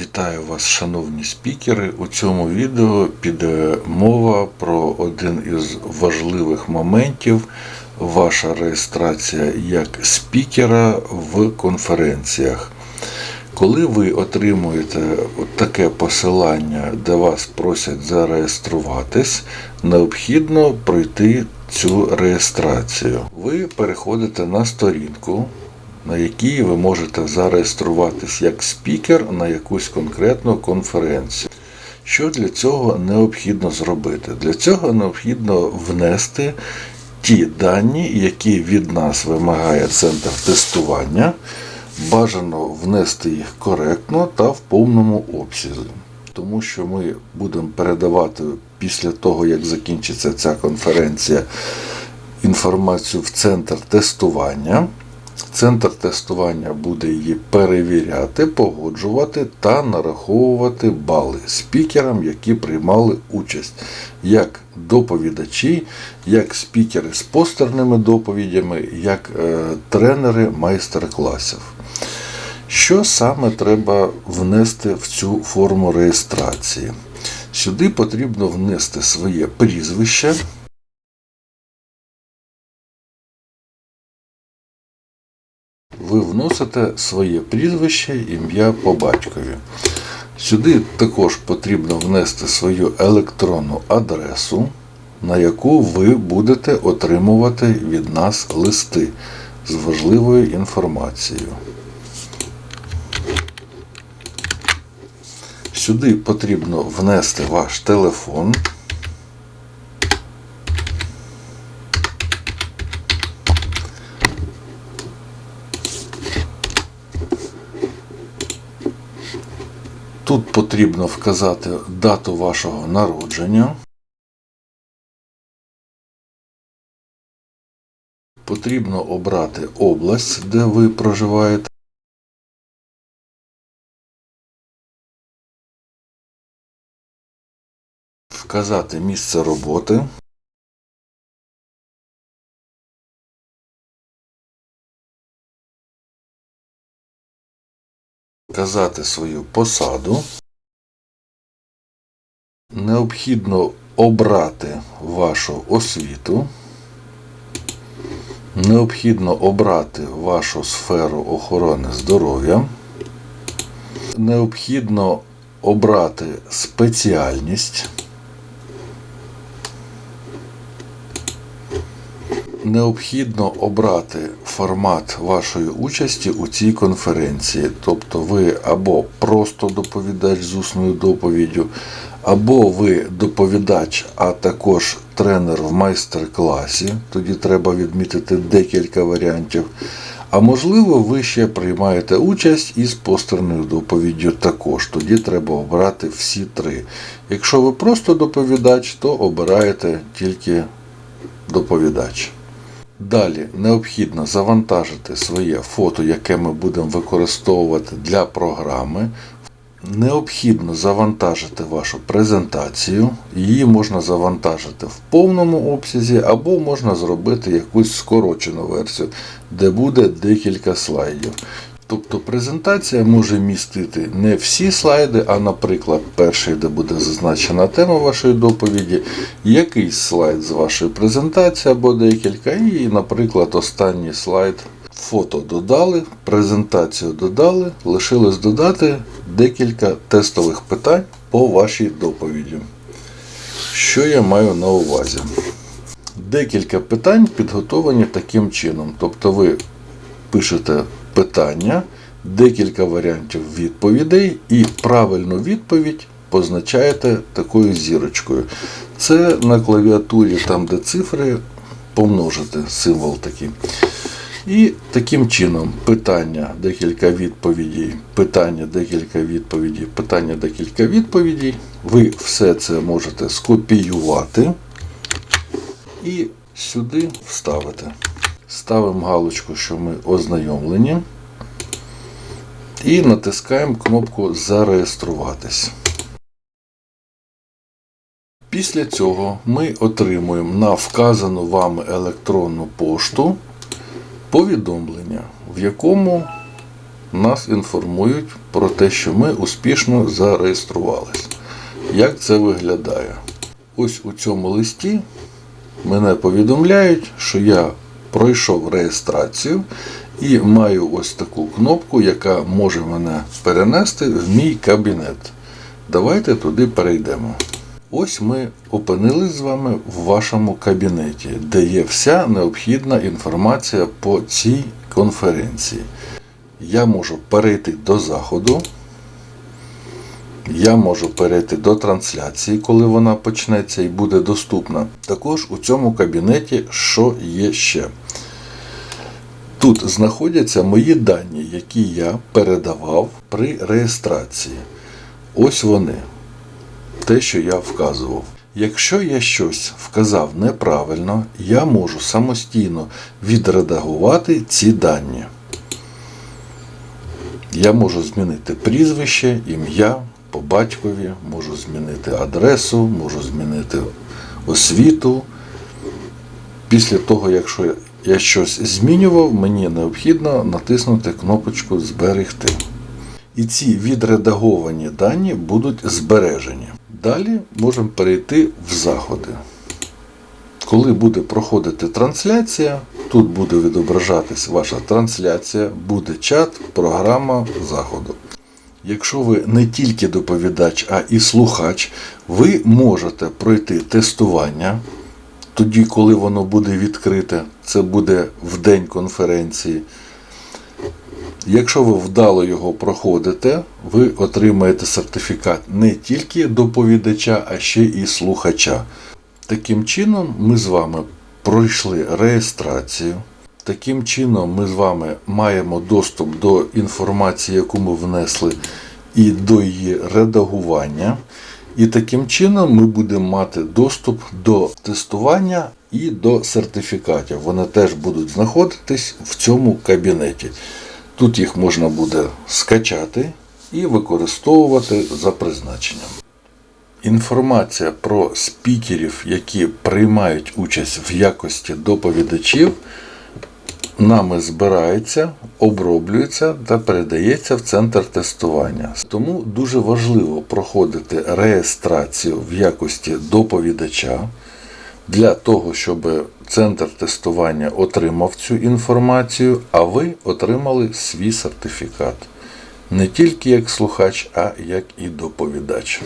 Вітаю вас, шановні спікери. У цьому відео піде мова про один із важливих моментів ваша реєстрація як спікера в конференціях. Коли ви отримуєте таке посилання, де вас просять зареєструватись, необхідно пройти цю реєстрацію. Ви переходите на сторінку, на якій ви можете зареєструватись як спікер на якусь конкретну конференцію. Що для цього необхідно зробити? Для цього необхідно внести ті дані, які від нас вимагає центр тестування. Бажано внести їх коректно та в повному обсязі. Тому що ми будемо передавати після того, як закінчиться ця конференція, інформацію в центр тестування. Центр тестування буде її перевіряти, погоджувати та нараховувати бали спікерам, які приймали участь, як доповідачі, як спікери з постерними доповідями, як е, тренери майстер-класів. Що саме треба внести в цю форму реєстрації? Сюди потрібно внести своє прізвище. Ви вносите своє прізвище, ім'я по батькові. Сюди також потрібно внести свою електронну адресу, на яку ви будете отримувати від нас листи з важливою інформацією. Сюди потрібно внести ваш телефон. Тут потрібно вказати дату вашого народження. Потрібно обрати область, де ви проживаєте. Вказати місце роботи. Вказати свою посаду. Необхідно обрати вашу освіту. Необхідно обрати вашу сферу охорони здоров'я. Необхідно обрати спеціальність. Необхідно обрати формат вашої участі у цій конференції. Тобто ви або просто доповідач з усною доповіддю, або ви доповідач, а також тренер в майстер-класі. Тоді треба відмітити декілька варіантів. А можливо, ви ще приймаєте участь із постерною доповіддю також. Тоді треба обрати всі три. Якщо ви просто доповідач, то обираєте тільки доповідач. Далі необхідно завантажити своє фото, яке ми будемо використовувати для програми. Необхідно завантажити вашу презентацію. Її можна завантажити в повному обсязі, або можна зробити якусь скорочену версію, де буде декілька слайдів. Тобто презентація може містити не всі слайди, а, наприклад, перший, де буде зазначена тема вашої доповіді, якийсь слайд з вашої презентації або декілька, і, наприклад, останній слайд. Фото додали, презентацію додали, лишилось додати декілька тестових питань по вашій доповіді. Що я маю на увазі? Декілька питань підготовані таким чином. Тобто ви пишете питання, декілька варіантів відповідей і правильну відповідь позначаєте такою зірочкою. Це на клавіатурі, там де цифри, помножити символ такий. І таким чином питання, декілька відповідей, питання, декілька відповідей, питання, декілька відповідей. Ви все це можете скопіювати і сюди вставити. Ставимо галочку, що ми ознайомлені. І натискаємо кнопку Зареєструватись. Після цього ми отримуємо на вказану вами електронну пошту повідомлення, в якому нас інформують про те, що ми успішно зареєструвалися. Як це виглядає? Ось у цьому листі мене повідомляють, що я пройшов реєстрацію і маю ось таку кнопку, яка може мене перенести в мій кабінет. Давайте туди перейдемо. Ось ми опинились з вами в вашому кабінеті, де є вся необхідна інформація по цій конференції. Я можу перейти до заходу. Я можу перейти до трансляції, коли вона почнеться і буде доступна. Також у цьому кабінеті що є ще? Тут знаходяться мої дані, які я передавав при реєстрації. Ось вони. Те, що я вказував. Якщо я щось вказав неправильно, я можу самостійно відредагувати ці дані. Я можу змінити прізвище, ім'я по батькові, можу змінити адресу, можу змінити освіту. Після того, якщо я щось змінював, мені необхідно натиснути кнопочку Зберегти. І ці відредаговані дані будуть збережені. Далі можемо перейти в заходи. Коли буде проходити трансляція, тут буде відображатись ваша трансляція, буде чат, програма заходу. Якщо ви не тільки доповідач, а і слухач, ви можете пройти тестування. Тоді, коли воно буде відкрите, це буде в день конференції. Якщо ви вдало його проходите, ви отримаєте сертифікат не тільки доповідача, а ще і слухача. Таким чином, ми з вами пройшли реєстрацію. Таким чином, ми з вами маємо доступ до інформації, яку ми внесли, і до її редагування. І таким чином ми будемо мати доступ до тестування і до сертифікатів. Вони теж будуть знаходитись в цьому кабінеті. Тут їх можна буде скачати і використовувати за призначенням. Інформація про спікерів, які приймають участь в якості доповідачів, нами збирається, оброблюється та передається в центр тестування. Тому дуже важливо проходити реєстрацію в якості доповідача для того, щоб центр тестування отримав цю інформацію, а ви отримали свій сертифікат. Не тільки як слухач, а як і доповідач.